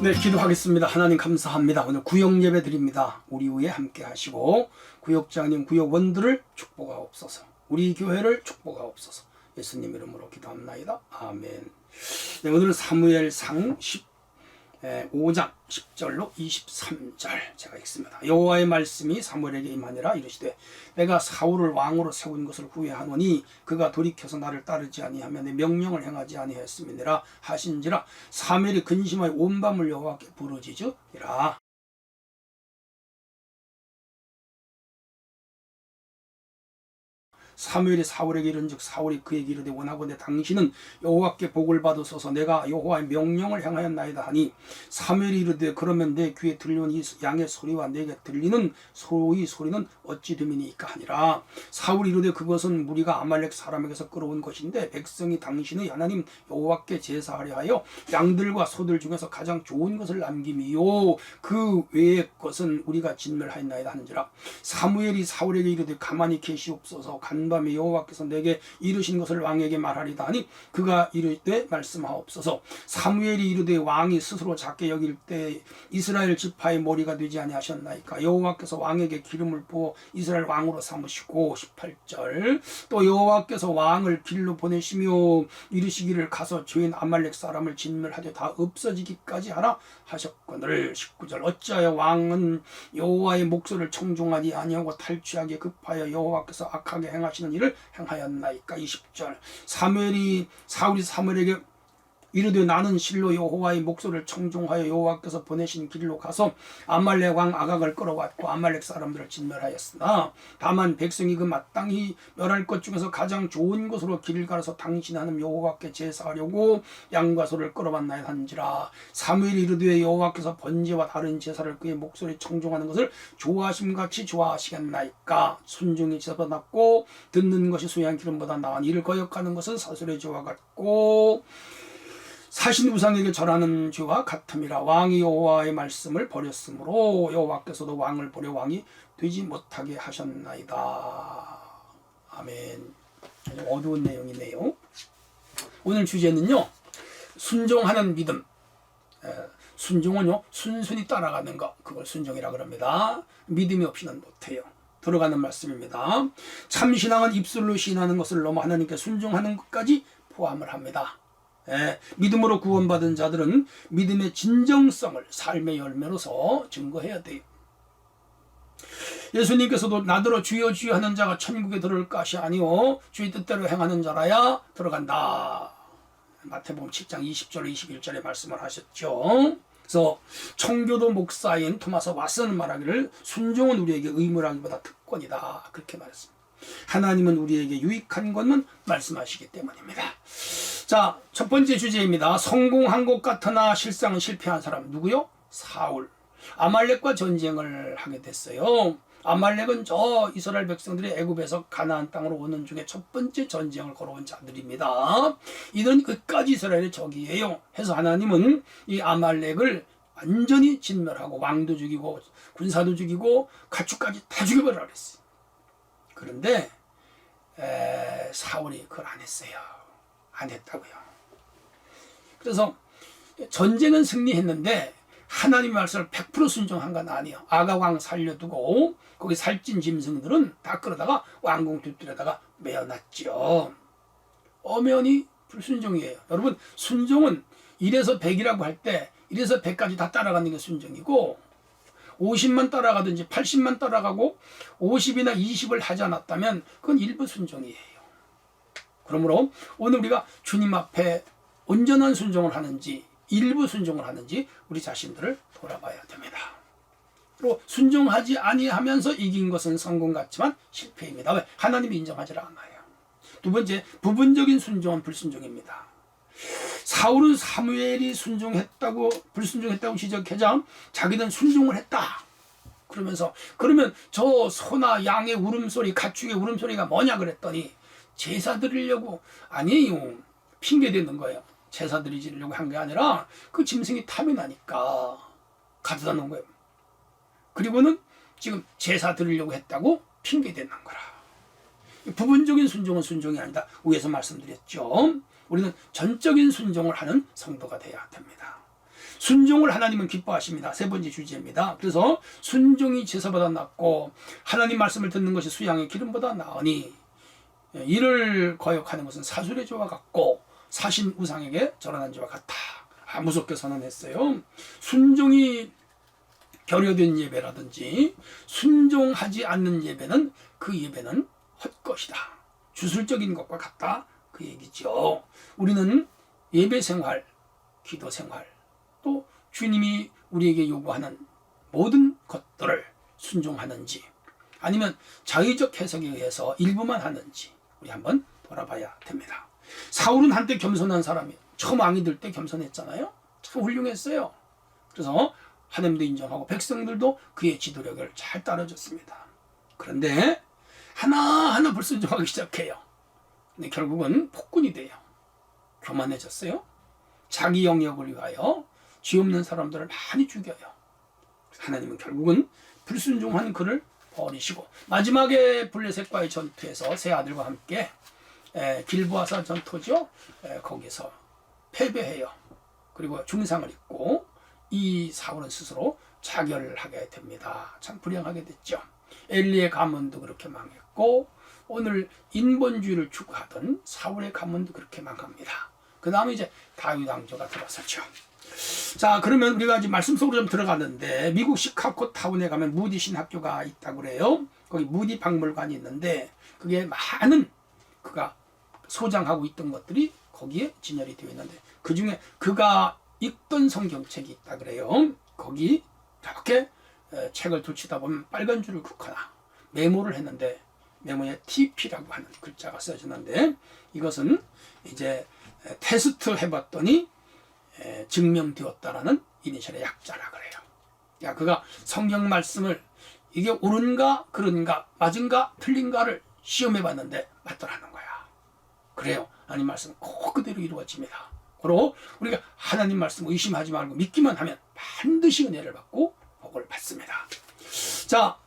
네, 기도하겠습니다. 하나님 감사합니다. 오늘 구역 예배 드립니다. 우리 위에 함께 하시고 구역장님, 구역원들을 축복하옵소서. 우리 교회를 축복하옵소서. 예수님 이름으로 기도합나이다. 아멘. 네, 오늘은 사무엘상 15장 10절로 23절 제가 읽습니다. 여호와의 말씀이 사무엘에게 임하니라 이르시되 내가 사울을 왕으로 세운 것을 후회하노니 그가 돌이켜서 나를 따르지 아니하며 내 명령을 행하지 아니하였음이니라 하신지라 사무엘이 근심하여 온 밤을 여호와께 부르짖으리라. 사무엘이 사울에게 이른즉 사울이 그에게 이르되 원하건대 당신은 여호와께 복을 받으소서. 내가 여호와의 명령을 행하였나이다 하니 사무엘이 이르되 그러면 내 귀에 들려온 이 양의 소리와 내게 들리는 소의 소리는 어찌 됨이니까 하니라. 사울이 이르되 그것은 무리가 아말렉 사람에게서 끌어온 것인데 백성이 당신의 하나님 여호와께 제사하려 하여 양들과 소들 중에서 가장 좋은 것을 남김이요. 그 외의 것은 우리가 진멸하였나이다 하는지라. 사무엘이 사울에게 이르되 가만히 계시옵소서. 간 밤에 여호와께서 내게 이르신 것을 왕에게 말하리다 하니 그가 이르되 말씀하옵소서. 사무엘이 이르되 왕이 스스로 작게 여길 때 이스라엘 지파의 머리가 되지 아니하셨나이까? 여호와께서 왕에게 기름을 부어 이스라엘 왕으로 삼으시고 18절. 또 여호와께서 왕을 길로 보내시며 이르시기를 가서 죄인 아말렉 사람을 진멸하되 다 없어지기까지 하라 하셨거늘. 19절. 어찌하여 왕은 여호와의 목소리를 청종하지 아니하고 탈취하게 급하여 여호와께서 악하게 행하시 는 일을 행하였나이까? 20절. 사무엘이 사울이 사무엘에게 이르되 나는 실로 여호와의 목소리를 청종하여 여호와께서 보내신 길로 가서 아말렉 왕 아각을 끌어왔고 아말렉 사람들을 진멸하였으나 다만 백성이 그 마땅히 멸할 것 중에서 가장 좋은 것으로 길을 가서 당신 하는 여호와께 제사하려고 양과 소를 끌어왔나이 한지라. 사무엘이 이르되 여호와께서 번제와 다른 제사를 그의 목소리 청종하는 것을 좋아하심같이 좋아하시겠나이까? 순종이 제사받았고 듣는 것이 수양 기름보다 나은 이를 거역하는 것은 사술의 죄와 같고 사신 우상에게 절하는 죄와 같음이라 왕이 여호와의 말씀을 버렸으므로 여호와께서도 왕을 버려 왕이 되지 못하게 하셨나이다. 아멘. 어두운 내용이네요. 오늘 주제는요. 순종하는 믿음. 에, 순종은요. 순순히 따라가는 것. 그걸 순종이라 그럽니다. 믿음이 없이는 못해요. 들어가는 말씀입니다. 참 신앙은 입술로 신하는 것을 넘어 하나님께 순종하는 것까지 포함을 합니다. 예, 믿음으로 구원받은 자들은 믿음의 진정성을 삶의 열매로서 증거해야 돼요. 예수님께서도 나더러 주여 주여 하는 자가 천국에 들어올 것이 아니요 주의 뜻대로 행하는 자라야 들어간다. 마태복음 7장 20절 21절에 말씀을 하셨죠. 그래서 청교도 목사인 토마스 왓슨은 말하기를 순종은 우리에게 의무라기보다 특권이다. 그렇게 말했습니다. 하나님은 우리에게 유익한 것만 말씀하시기 때문입니다. 자, 첫 번째 주제입니다. 성공한 것 같으나 실상은 실패한 사람 누구요? 사울. 아말렉과 전쟁을 하게 됐어요. 아말렉은 저 이스라엘 백성들이 애굽에서 가나안 땅으로 오는 중에 첫 번째 전쟁을 걸어온 자들입니다. 이들은 끝까지 이스라엘의 적이에요. 해서 하나님은 이 아말렉을 완전히 진멸하고 왕도 죽이고 군사도 죽이고 가축까지 다 죽여버리라 그랬어요. 그런데 에, 사울이 그걸 안 했어요. 안 했다고요. 그래서 전쟁은 승리했는데 하나님의 말씀을 100% 순종한 건 아니에요. 아가왕 살려두고 거기 살찐 짐승들은 다 끌어다가 왕궁 뒤뜰에다가 메어놨죠. 엄연히 불순종이에요. 여러분 순종은 1에서 100이라고 할 때 1에서 100까지 다 따라가는 게 순종이고 50만 따라가든지 80만 따라가고 50이나 20을 하지 않았다면 그건 일부 순종이에요. 그러므로 오늘 우리가 주님 앞에 온전한 순종을 하는지 일부 순종을 하는지 우리 자신들을 돌아봐야 됩니다. 그리고 순종하지 아니하면서 이긴 것은 성공 같지만 실패입니다. 왜? 하나님이 인정하지 않아요. 두 번째, 부분적인 순종은 불순종입니다. 사울은 사무엘이 순종했다고 불순종했다고 지적하자 자기는 순종을 했다. 그러면서 그러면 저 소나 양의 울음소리, 가축의 울음소리가 뭐냐 그랬더니 제사 드리려고 아니에요. 핑계 대는 거예요. 제사 드리려고 한 게 아니라 그 짐승이 탐이 나니까 가져다 놓은 거예요. 그리고는 지금 제사 드리려고 했다고 핑계 대는 거라. 부분적인 순종은 순종이 아니다. 위에서 말씀드렸죠. 우리는 전적인 순종을 하는 성도가 돼야 됩니다. 순종을 하나님은 기뻐하십니다. 세 번째 주제입니다. 그래서 순종이 제사보다 낫고 하나님 말씀을 듣는 것이 수양의 기름보다 나으니 이를 거역하는 것은 사술의 죄와 같고 사신 우상에게 절하는 죄와 같다. 아, 무섭게 선언했어요. 순종이 결여된 예배라든지 순종하지 않는 예배는 그 예배는 헛것이다. 주술적인 것과 같다. 그 얘기죠. 우리는 예배 생활, 기도 생활, 또 주님이 우리에게 요구하는 모든 것들을 순종하는지 아니면 자의적 해석에 의해서 일부만 하는지 우리 한번 돌아봐야 됩니다. 사울은 한때 겸손한 사람이에요. 처음 왕이 될 때 겸손했잖아요. 참 훌륭했어요. 그래서 하나님도 인정하고 백성들도 그의 지도력을 잘 따라줬습니다. 그런데 하나하나 불순종하기 시작해요. 근데 결국은 폭군이 돼요. 교만해졌어요. 자기 영역을 위하여 죄 없는 사람들을 많이 죽여요. 하나님은 결국은 불순종한 그를 버리시고 마지막에 블레셋과의 전투에서 세 아들과 함께 에, 길보아사 전투죠. 에, 거기서 패배해요. 그리고 중상을 입고 이 사울은 스스로 자결하게 됩니다. 참 불행하게 됐죠. 엘리의 가문도 그렇게 망했고 오늘 인본주의를 추구하던 사울의 가문도 그렇게 망합니다. 그 다음에 이제 다윗 왕조가 들어섰죠. 자 그러면 우리가 이제 말씀 속으로 좀 들어갔는데 미국 시카고 타운에 가면 무디 신학교가 있다고 그래요. 거기 무디 박물관이 있는데 그게 많은 그가 소장하고 있던 것들이 거기에 진열이 되어 있는데 그 중에 그가 읽던 성경책이 있다 그래요. 거기 이렇게 에, 책을 둘치다 보면 빨간 줄을 긋거나 메모를 했는데 메모에 TP라고 하는 글자가 써졌는데 이것은 이제 에, 테스트 해봤더니 에, 증명되었다라는 이니셜의 약자라 그래요. 야 그가 성경 말씀을 이게 옳은가 그런가 맞은가 틀린가를 시험해 봤는데 맞더라는 거야. 그래요. 하나님 말씀 꼭 그대로 이루어집니다. 그리고 우리가 하나님 말씀 의심하지 말고 믿기만 하면 반드시 은혜를 받고 복을 받습니다. 자,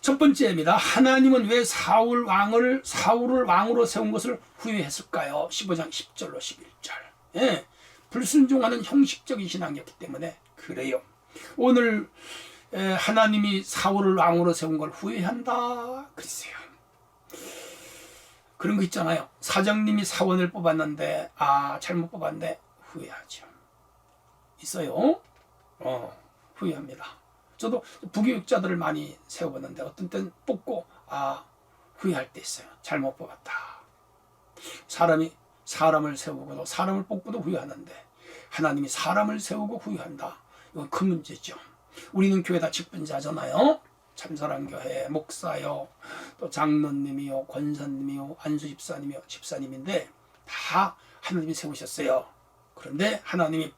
첫 번째입니다. 하나님은 왜 사울 왕을 사울을 왕으로 세운 것을 후회했을까요? 15장 10절로 11절. 예. 불순종하는 형식적인 신앙이었기 때문에 그래요. 오늘 에, 하나님이 사울을 왕으로 세운 걸 후회한다 그랬어요. 그런 거 있잖아요. 사장님이 사원을 뽑았는데 아 잘못 뽑았네 후회하죠. 있어요. 어 후회합니다. 저도 부교육자들을 많이 세워봤는데 어떤 때는 뽑고 아 후회할 때 있어요. 잘못 뽑았다. 사람이 사람을 세우고도 사람을 뽑고도 후회하는데 하나님이 사람을 세우고 후회한다. 이건 큰 문제죠. 우리는 교회 다 직분자잖아요. 참사랑 교회 목사요, 또 장로님이요, 권사님이요, 안수 집사님이요, 집사님인데 다 하나님이 세우셨어요. 그런데 하나님이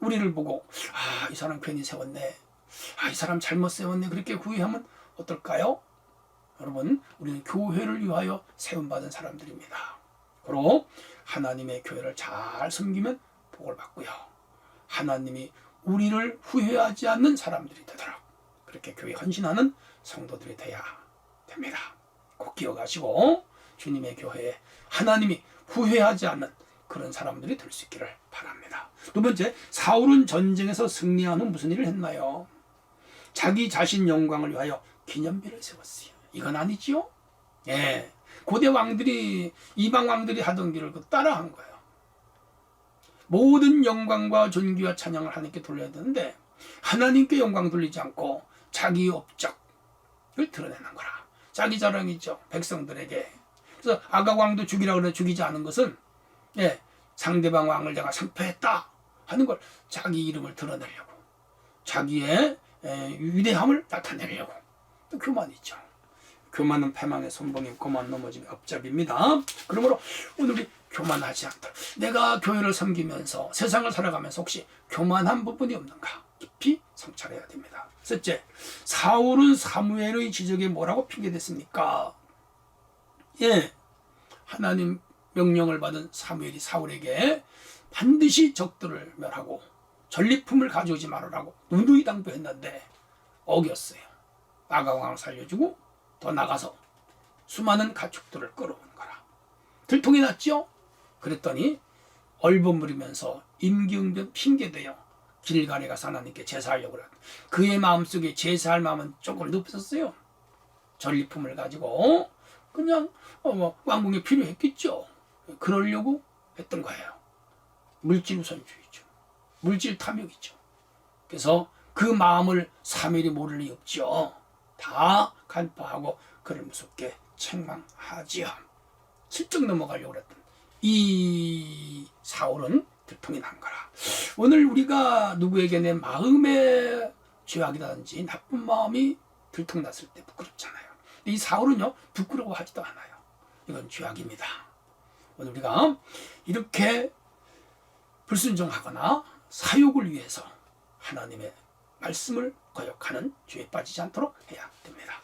우리를 보고 아, 이 사람 괜히 세웠네. 아, 이 사람 잘못 세웠네. 그렇게 후회하면 어떨까요? 여러분, 우리는 교회를 위하여 세움받은 사람들입니다. 그리고 하나님의 교회를 잘 섬기면 복을 받고요. 하나님이 우리를 후회하지 않는 사람들이 되도록 그렇게 교회 헌신하는 성도들이 돼야 됩니다. 꼭 기억하시고 주님의 교회에 하나님이 후회하지 않는 그런 사람들이 될 수 있기를 바랍니다. 두 번째, 사울은 전쟁에서 승리한 후 무슨 일을 했나요? 자기 자신 영광을 위하여 기념비를 세웠어요. 이건 아니지요? 예. 고대 왕들이 이방 왕들이 하던 길을 그 따라한 거예요. 모든 영광과 존귀와 찬양을 하나님께 돌려야 되는데 하나님께 영광 돌리지 않고 자기 업적을 드러내는 거라. 자기 자랑이죠. 백성들에게. 그래서 아가 왕도 죽이라 그래 죽이지 않은 것은 예, 상대방 왕을 내가 상패했다 하는 걸 자기 이름을 드러내려고 자기의 예, 위대함을 나타내려고 또 교만이죠. 교만은 패망의 선봉임 고만 넘어짐의 업잡입니다. 그러므로 오늘 우리 교만하지 않다. 내가 교회를 섬기면서 세상을 살아가면서 혹시 교만한 부분이 없는가? 깊이 성찰해야 됩니다. 셋째, 사울은 사무엘의 지적에 뭐라고 핑계댔습니까? 예, 하나님 명령을 받은 사무엘이 사울에게 반드시 적들을 멸하고 전리품을 가져오지 말으라고 누누이 당부했는데 어겼어요. 아가왕을 살려주고 더 나가서 수많은 가축들을 끌어오는 거라. 들통이 났죠? 그랬더니 얼버무리면서 임기응변 핑계대요. 길가에 가서 하나님께 제사하려고 그래. 그의 마음속에 제사할 마음은 조금 높았어요. 전리품을 가지고 그냥 어, 뭐 왕궁에 필요했겠죠. 그러려고 했던 거예요. 물질 우선주의죠. 물질 탐욕이죠. 그래서 그 마음을 사멸이 모를 리 없죠. 다 간파하고 그를 무섭게 책망하지요. 슬쩍 넘어가려고 했던 이 사울은 들통이 난 거라. 오늘 우리가 누구에게 내 마음의 죄악이라든지 나쁜 마음이 들통났을 때 부끄럽잖아요. 이 사울은요 부끄러워하지도 않아요. 이건 죄악입니다. 오늘 우리가 이렇게 불순종하거나 사욕을 위해서 하나님의 말씀을 거역하는 죄에 빠지지 않도록 해야 됩니다.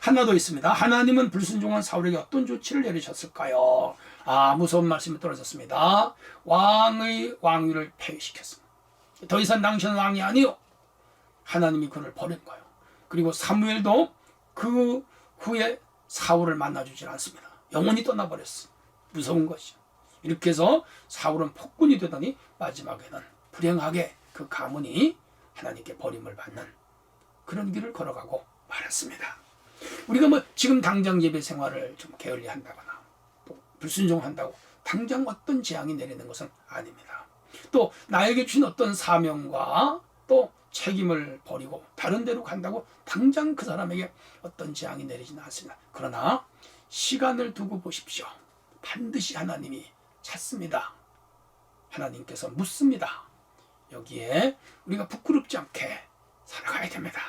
하나 더 있습니다. 하나님은 불순종한 사울에게 어떤 조치를 내리셨을까요? 아, 무서운 말씀이 떨어졌습니다. 왕의 왕위를 폐위시켰습니다. 더 이상 당신은 왕이 아니요. 하나님이 그를 버린 거예요. 그리고 사무엘도 그 후에 사울을 만나주질 않습니다. 영원히 떠나버렸어. 무서운 것이죠. 이렇게 해서 사울은 폭군이 되더니 마지막에는 불행하게 그 가문이 하나님께 버림을 받는 그런 길을 걸어가고 말았습니다. 우리가 뭐 지금 당장 예배 생활을 좀 게을리 한다거나 또 불순종한다고 당장 어떤 재앙이 내리는 것은 아닙니다. 또 나에게 주신 어떤 사명과 또 책임을 버리고 다른 데로 간다고 당장 그 사람에게 어떤 재앙이 내리지는 않습니다. 그러나 시간을 두고 보십시오. 반드시 하나님이 찾습니다. 하나님께서 묻습니다. 여기에 우리가 부끄럽지 않게 살아가야 됩니다.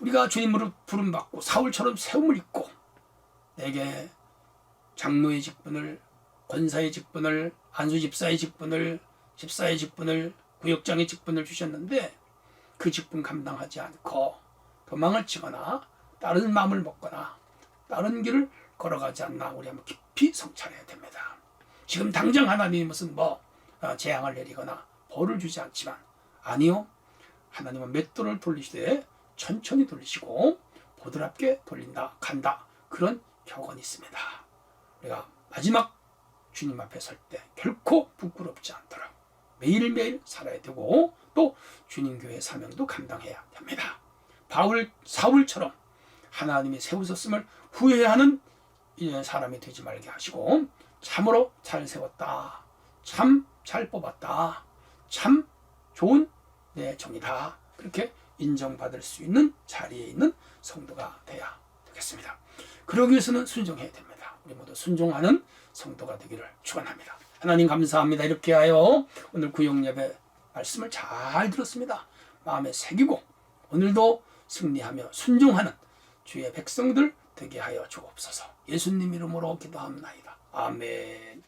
우리가 주님으로 부름받고 사울처럼 세움을 입고 내게 장로의 직분을 권사의 직분을 안수 집사의 직분을 집사의 직분을 구역장의 직분을 주셨는데 그 직분 감당하지 않고 도망을 치거나 다른 마음을 먹거나 다른 길을 걸어가지 않나 우리 한번 깊이 성찰해야 됩니다. 지금 당장 하나님이 무슨 뭐 어, 재앙을 내리거나 벌을 주지 않지만 아니요 하나님은 맷돌을 돌리시되 천천히 돌리시고 보드랍게 돌린다 간다 그런 격언이 있습니다. 우리가 마지막 주님 앞에 설 때 결코 부끄럽지 않도록 매일매일 살아야 되고 또 주님 교회 사명도 감당해야 됩니다. 바울 사울처럼 하나님이 세우셨음을 후회하는 이 사람이 되지 말게 하시고 참으로 잘 세웠다. 참 잘 뽑았다. 참 좋은 내 정이다. 그렇게 인정받을 수 있는 자리에 있는 성도가 돼야 되겠습니다. 그러기 위해서는 순종해야 됩니다. 우리 모두 순종하는 성도가 되기를 축원합니다. 하나님 감사합니다. 이렇게 하여 오늘 구역 예배 말씀을 잘 들었습니다. 마음에 새기고 오늘도 승리하며 순종하는 주의 백성들 되게 하여 주옵소서. 예수님 이름으로 기도합나이다. 아멘.